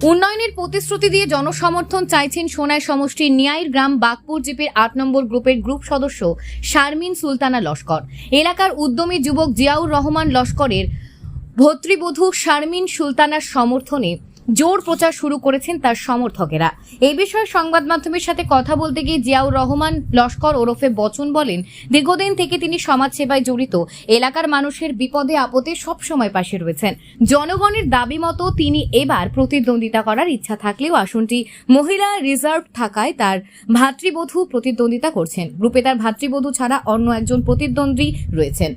উন্নয়নের প্রতিশ্রুতি দিয়ে জনসমর্থন চাইছেন সোনায় সমষ্টির নিয়াইর গ্রাম বাগপুর জিপের আট নম্বর গ্রুপের গ্রুপ সদস্য শারমিন সুলতানা লস্কর। এলাকার উদ্যমী যুবক জিয়াউর রহমান লস্করের ভতৃবধূ শারমিন সুলতানার সমর্থনে জোর প্রচার শুরু করেছেন তার সমর্থকেরা। এই বিষয়ে সংবাদ মাধ্যমের সাথে কথা বলতে গিয়ে জিয়াউর রহমান, লস্কর ওরফে বচন বলেন, দীর্ঘদিন থেকে তিনি সমাজসেবায় জড়িত। এলাকার মানুষের বিপদে, আপদে সবসময় পাশে রয়েছেন। জনগণের দাবি মতো তিনি এবার প্রতিদ্বন্দ্বিতা করার ইচ্ছা থাকলেও আসনটি মহিলা রিজার্ভ থাকায় তার ভাতৃবধূ প্রতিদ্বন্দ্বিতা করছেন। গ্রুপে তার ভাতৃবধূ ছাড়া অন্য একজন প্রতিদ্বন্দ্বী রয়েছেন।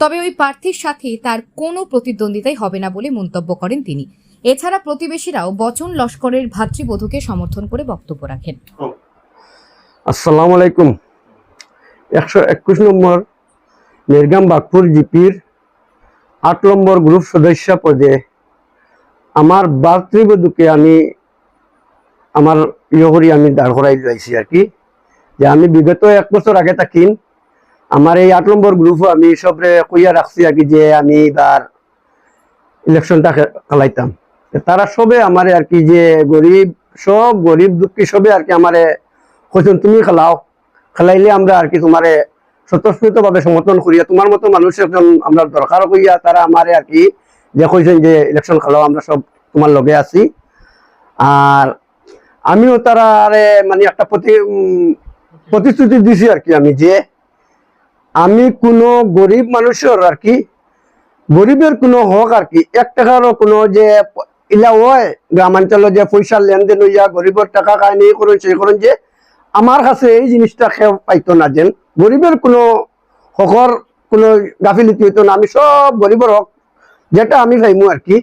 তবে ওই প্রার্থীর সাথে তার কোনো প্রতিদ্বন্দ্বিতাই হবে না বলে মন্তব্য করেন তিনি। এছাড়া প্রতিবেশীরাও বচন লস্করের ভাতৃবধূকে সমর্থন করে বক্তব্য রাখেন। আসসালামু আলাইকুম একশো একুশ নম্বর মিরগাম বাগপুর জিপির আট নম্বর গ্রুপ সদস্য পদে আমার ভাতৃবধূকে আমি, আমার করি আমি দাঁড় করাই লাইছি আর কি, যে আমি বিগত এক বছর আগে থাকিন আমার এই আট নম্বর গ্রুপও আমি সবরে কইয়া রাখছি আর কি যে আমি এবার ইলেকশনটা খেলাইতাম। তারা সবে আমারে আর কি যে গরিব সব গরিব দুঃখী সবে আর কি আমারে কইছেন, তুমি খেলাও, খেলাইলে আমরা আর কি তোমারে স্বতঃস্ফূর্ত ভাবে সমর্থন করিয়া তোমার মতো মানুষ একজন আমরা দরকার করিয়া তারা আমারে আর কি যে কইছেন যে ইলেকশন খেলাও, আমরা সব তোমার লগে আছি। আর আমিও তারা আরে মানে একটা প্রতি প্রতিশ্রুতি দিছি আর কি আমি যে আমি কোনো গরিব মানুষের আর কি, গরিবের কোনো হক আর কি, এক টাকারও কোনো যে ইলা হয় গ্রামাঞ্চলে যে পয়সা লেনদেন হইয়া গরিবের টাকা কাহিনী করুন, সেই করুন যে আমার কাছে এই জিনিসটা খেয়ে পাইতো না যেন। গরিবের কোনো হকর, কোনো গাফিলিতি হইতো না। আমি সব গরিবের হক, যেটা আমি পাইমু আর কি।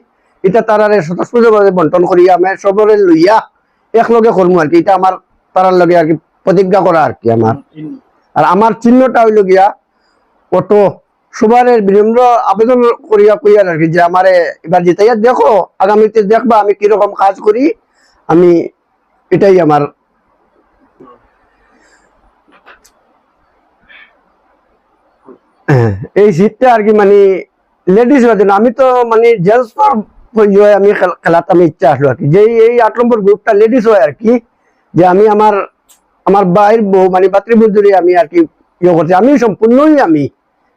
এটা তারারে স্বতঃস্ফূর্তভাবে বন্টন করিয়া আমি সবরে লইয়া একলগে করমু আর কি। এটা আমার, তারার লগে আর কি প্রতিজ্ঞা করা আর কি আমার। আর আমার চিহ্নটা হইল গিয়া অটো। সবারের বিনম্র আবেদন করিয়া কইয়ার আর কি যে আমারে এবার জিতাইয়া দেখো আগামীতে দেখবা আমি কীরকম কাজ করি। আমি এটাই আমার হ্যাঁ, এই শীতটা আর কি মানে লেডিস জন্য আমি তো মানে জেন্টস আমি খেল- খেলাতে আমি ইচ্ছা আসলো আর কি। যে এই আট নম্বর গ্রুপটা লেডিস হয় আর কি যে আমি আমার আমার বাইর বউ মানে ভাতৃবন্ধুরে আমি আর কি ইয়ে করছি। আমি সম্পূর্ণই আমি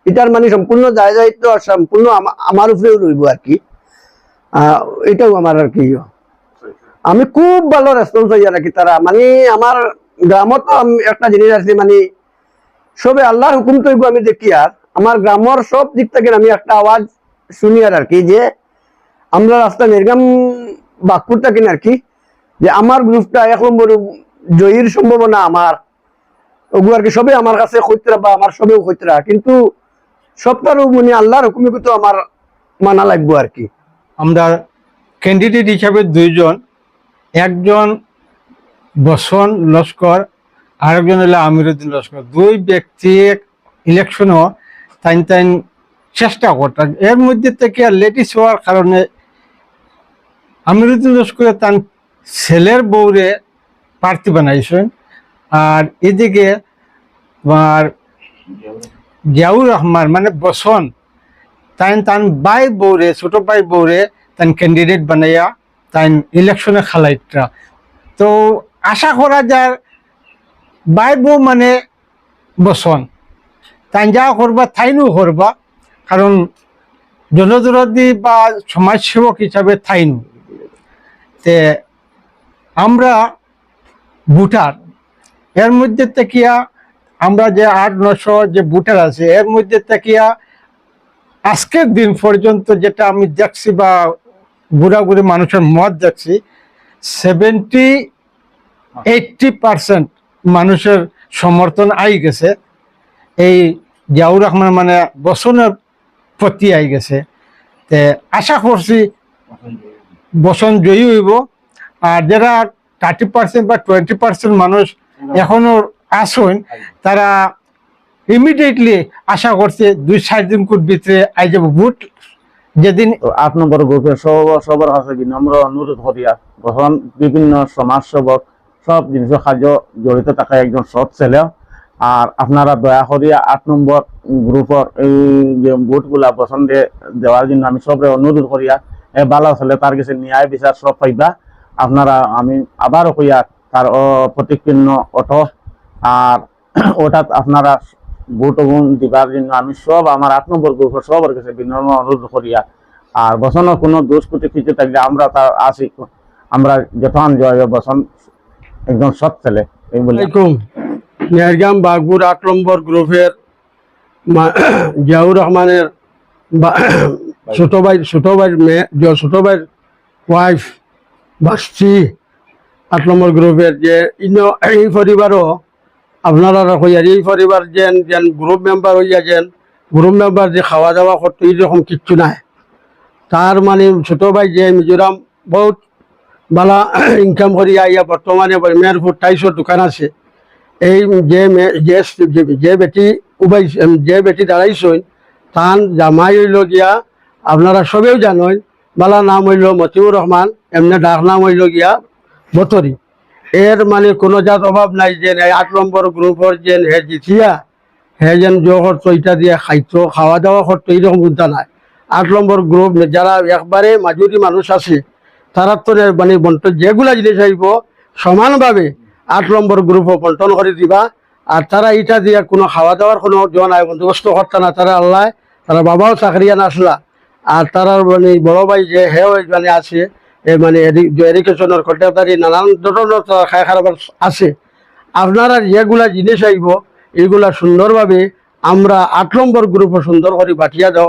এটার মানে সম্পূর্ণ দায় দায়িত্ব সম্পূর্ণ আমা- আমার উপরেও রইব আর কি। এটাও আমার আর কি ইয়ে। আমি খুব ভালো রেসপন্স হইয়া রাখি তারা। মানে আমার গ্রামত একটা জিনিস আছে মানে সবে আল্লাহর হুকুম তো আমি দেখি আর, আমার গ্রামের সব দিক থেকে আমি একটা আওয়াজ শুনি আর কি যে, আমরা রাস্তা নির্গাম বাঁকুর থাকি আর কি, যে আমার গ্রুপটা এক নম্বর জয়ীর সম্ভাবনা আমার। ওগুলো আর কি সবে আমার কাছে খৈতরা বা আমার সবেও খৈতরা। কিন্তু সবটারও মানে আল্লাহর হুকুমে তো আমার মানা লাগবো আর কি। আমরা ক্যান্ডিডেট হিসাবে দুইজন, একজন বসন লস্কর, আরেকজন হলো আমিরুদ্দিন লস্কর। দুই ব্যক্তি ইলেকশনও তাইন তাইন চেষ্টা করতেন এর মধ্যে থেকে লেটিস হওয়ার কারণে আমিরুদ্দিন লস্করে তার ছেলের বউরে প্রার্থী বানাইছেন। আর এদিকে তোমার জিয়াউর রহমান মানে বসন। তাই তান বাই বউরে ছোট বাই বউরে তান ক্যান্ডিডেট বানাইয়া তাই ইলেকশনে খালাইটা তো আশা করা যায় বাই বউ মানে বসন। তাই যা করবা তাইনও করবা, কারণ জনদরদি বা সমাজসেবক হিসাবে থাইনু তে আমরা ভোটার। এর মধ্যে তেকিয়া আমরা যে আট নশো যে ভোটার আছে এর মধ্যে তেকিয়া আজকের দিন পর্যন্ত যেটা আমি দেখছি বা ঘুরাঘুরি মানুষের মত দেখছি সেভেন্টি এইটটি পার্সেন্ট মানুষের সমর্থন আই গেছে। এই জিয়াউর রহমান মানে বসনের প্রতি আই গেছে। তে আশা করছি বসন জয়ী হইব। আর যারা থার্টি পার্সেন্ট বা টোয়েন্টি পার্সেন্ট মানুষ এখনও আসুন, তারা ইমিডিয়েটলি আশা করছে দুই চার দিন কুট ভিতরে আই যাব ভোট। যেদিন আট নম্বর গ্রুপের সব সবার কাছে বিনম্র অনুরোধ করিয়া তখন বিভিন্ন সমাজ সেবক সব জিনিস কার্য জড়িত থাকা একজন সৎ ছেলে। আর আপনারা দয়া করিয়া আট নম্বর গ্রুপের এই যে ভোটগুলা পছন্দে দেওয়ার জন্য আমি সবরে অনুরোধ করিয়া এ ভালো ছেলে তার কাছে ন্যায় বিচার সব পাইবা। আপনারা, আমি আবার হইয়া তার প্রতিকীর্ণ অটো আর ওটা আপনারা গুণ দিবার জন্য আমি সব আমার আট নম্বর গ্রুপ সবার কাছে বিনম্র অনুরোধ করিয়া, আর বসনের কোনো দোষ কুটি কিছু থাকলে আমরা তার আসি। আমরা যথান জয় বসন একদম সৎ ছেলে, এই বলে আট নম্বর গ্রুপের জিয়াউর রহমানের ছোট ভাই ছোট ভাই মেয়ে ছোট ভাইয়ের ওয়াইফ বা স্ত্রী আট নম্বর গ্রুপের যে ইনো এই পরিবারও আপনারা হইয়ার এই পরিবার যেন যেন গ্রুপ মেম্বার হইয়া যেন গ্রুপ মেম্বার যে খাওয়া দাওয়া করতো এইরকম কিচ্ছু নাই। তার মানে ছোট ভাই যে মিজোরাম বহুত বালা ইনকাম করি আইয়া বর্তমানে মেয়েরপুর টাইসের দোকান আছে। এই যে যে যে- বেটি উবাই যে বেটি দাঁড়াইছেন তান জামাই হইল গিয়া, আপনারা সবেও জানেন বালা নাম হইল মতিউর রহমান, এমনি ডাক নাম হইল গিয়া বতরি। এর মানে কোনো জাত অভাব নাই যে আট নম্বর গ্রুপের যে হে জিতিয়া, হে যেন জো করতো এটা দিয়ে খাইতো খাওয়া দাওয়া করতো এইরকম চিন্তা নাই। আট নম্বর গ্রুপ যারা একবারে মাজুরি মানুষ আছে তারা তো মানে বন্টন যেগুলা জিনিস আইব সমানভাবে আট নম্বর গ্রুপও বন্টন করে দিবা। আর তারা এটা দিয়ে কোনো খাওয়া দাওয়ার কোনো জন নাই, বন্দোবস্ত করতে না তারা আল্লাহ তারা বাবাও চাকরিয়ান আসলা আর তারা মানে বড় ভাই যে হে মানে আছে মানে এডুকেশনের কন্ট্রাক্টারি নানান ধরনের খায় খারাপ আছে। আপনারা যেগুলা জিনিস আইব, এগুলা সুন্দরভাবে আমরা আট নম্বর গ্রুপ সুন্দর করে বাটিয়া দাও।